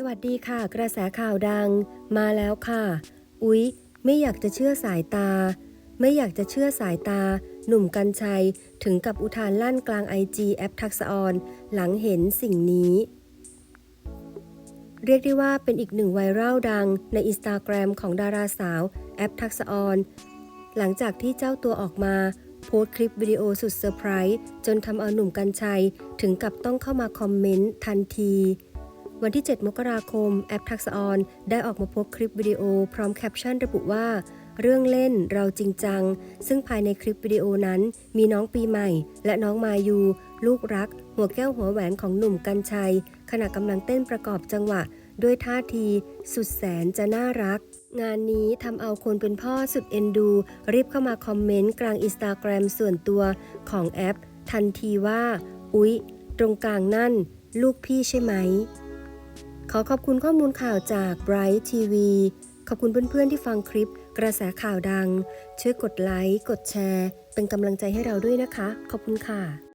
สวัสดีค่ะ กระแสข่าวดัง มาแล้วค่ะ อุ๊ย ไม่อยากจะเชื่อสายตา ไม่อยากจะเชื่อสายตา หนุ่มกัญชัย ถึงกับอุทานลั่นกลางไอจีแอปทักษออน หลังเห็นสิ่งนี้ เรียกได้ว่าเป็นอีกหนึ่งไวรัลดังในอินสตาแกรมของดาราสาว แอปทักษออน หลังจากที่เจ้าตัวออกมาโพสต์คลิปวิดีโอสุดเซอร์ไพรส์จนทำเอาหนุ่มกัญชัย ถึงกับต้องเข้ามาคอมเมนต์ทันที วันที่ 7 มกราคม แอปทักษออนได้ออกมาโพสคลิปวิดีโอ พร้อมแคปชั่นระบุว่า เรื่องเล่นเราจริงจัง ซึ่งภายในคลิปวิดีโอนั้น มีน้องปีใหม่ และน้องมายู ลูกรัก หัวแก้วหัวแหวนของหนุ่มกัญชัย ขณะกำลังเต้นประกอบจังหวะ ด้วยท่าที สุดแสนจะน่ารัก งานนี้ทำเอาคนเป็นพ่อสุดเอ็นดู รีบเข้ามาคอมเมนต์กลางอินสตาแกรมส่วนตัวของแอป ทันทีว่า อุ๊ย ตรงกลางนั่น ลูกพี่ใช่ไหม อขอบคุณข้อมูลข่าวจาก Bright TV ขอบคุณเพื่อนๆที่ฟังคลิปกระแสข่าวดัง ช่วยกดไลค์ กดแชร์ เป็นกำลังใจให้เราด้วยนะคะ ขอบคุณค่ะ